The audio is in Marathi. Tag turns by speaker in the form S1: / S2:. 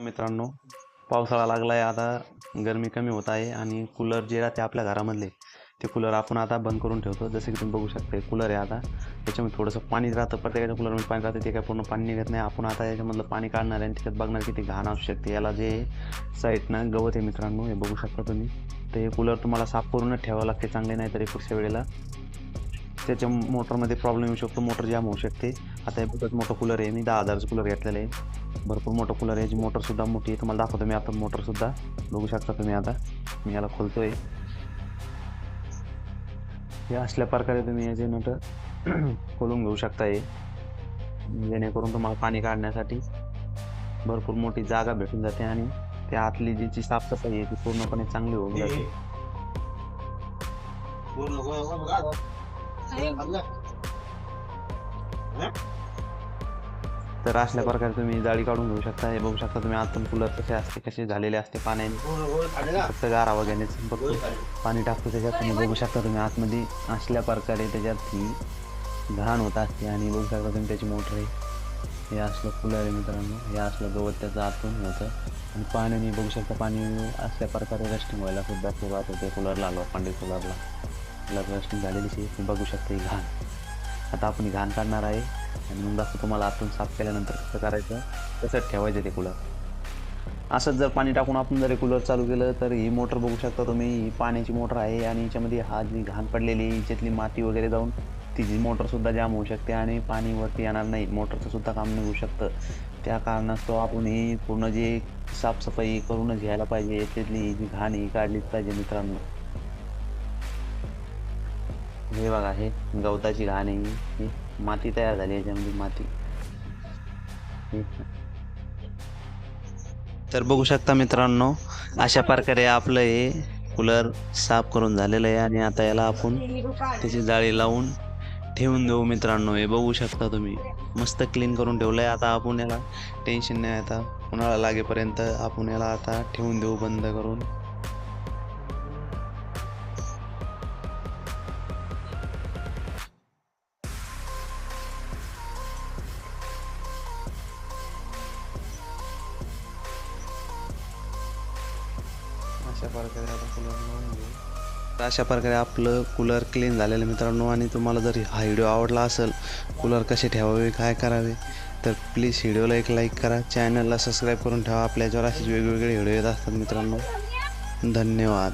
S1: मित्रांनो पावसाळा लागला आहे आता गरमी कमी होत आहे आणि कूलर जे राहते आपल्या घरामधले ते कूलर आपण आता बंद करून ठेवतो. जसं की तुम्ही बघू शकता कूलर आहे आता. त्याच्यामध्ये थोडंसं पाणी राहतं प्रत्येकाच्या कूलरमध्ये पाणी राहतं ते काय पूर्ण पाणी निघत नाही. आपण आता याच्यामधलं पाणी काढणार आहे आणि त्याच्यात बघणार किती घाण असू शकते. याला जे साईडनं गवत आहे मित्रांनो हे बघू शकता तुम्ही. तर हे कूलर तुम्हाला साफ करूनच ठेवावं लागते चांगले नाही तरी पुढच्या वेळेला. त्याच्या मोटरमध्ये प्रॉब्लेम येऊ शकतो मोटर जाम होऊ शकते. आता हे बघत मोठं कूलर आहे. मी दहा हजारचं कूलर घेतलेलं आहे. भरपूर मोठं कूलर आहे. याची मोटरसुद्धा मोठी आहे. तुम्हाला दाखवतो मी आता मोटरसुद्धा बघू शकता तुम्ही आता. मी याला खोलतोय. हे असल्या प्रकारे तुम्ही याचे नट खोलून घेऊ शकता हे. जेणेकरून तुम्हाला पाणी काढण्यासाठी भरपूर मोठी जागा भेटून जाते आणि त्या आतली जी जी साफसफाई आहे ती पूर्णपणे चांगली होऊन जाते. तर असल्या प्रकारे तुम्ही जाळी काढून घेऊ शकता. हे बघू शकता तुम्ही आतून कूलर कसे असते कसे झालेले असते पाण्याने. फक्त गारा वगैरे बघतो. पाणी टाकतो त्याच्यात. तुम्ही बघू शकता तुम्ही आतमध्ये असल्या प्रकारे त्याच्यात ही घाण होत असते. आणि बघू शकता तुम्ही त्याची मोटर आहे. हे असलं कूलर आहे मित्रांनो. हे असलं गवत त्याचं आतून होतं. आणि पाण्याने बघू शकता पाणी असल्या प्रकारे रस्टिंग व्हायला सुद्धा सुरुवात होते. कूलरला लोखंडी कूलरला. कूलर रस्टिंग झालेली बघू शकता ही घाण. आता आपण घाण काढणार आहे. आणि मग दाखवतो तुम्हाला आतून साफ केल्यानंतर कसं करायचं तसंच ठेवायचं ते कूलर असंच जर पाणी टाकून आपण जर कूलर चालू केलं तर ही मोटर बघू शकता तुम्ही. ही पाण्याची मोटर आहे आणि याच्यामध्ये हा जी घाण पडलेली याच्यातली माती वगैरे जाऊन तिची मोटरसुद्धा जाम होऊ शकते आणि पाणी वरती येणार नाही. मोटरचं सुद्धा काम निघू शकतं. त्या कारणास्तव आपण ही पूर्ण जी साफसफाई करूनच घ्यायला पाहिजे. याच्यातली ही जी घाण ही काढलीच पाहिजे मित्रांनो. हे बघा हे गवताची घाण आहे ही. माती तयार झाली याच्यामध्ये माती. तर बघू शकता मित्रांनो अशा प्रकारे आपलं हे कूलर साफ करून झालेलं आहे आणि आता याला आपण त्याची जाळी लावून ठेवून देऊ मित्रांनो. हे बघू शकता तुम्ही मस्त क्लीन करून ठेवलं आहे आता आपण याला टेन्शन नाही आता उन्हाळा लागेपर्यंत आपण याला आता ठेवून देऊ बंद करून. अशा प्रकारे आता कूलर लावून घेऊ तर अशा प्रकारे आपलं कूलर क्लीन झालेलं मित्रांनो. आणि तुम्हाला जर हा व्हिडिओ आवडला असेल कूलर कसे ठेवावे काय करावे तर प्लीज व्हिडिओला एक लाईक करा. चॅनलला सबस्क्राईब करून ठेवा. आपल्याच्यावर असेच वेगवेगळे व्हिडिओ येत असतात मित्रांनो. धन्यवाद.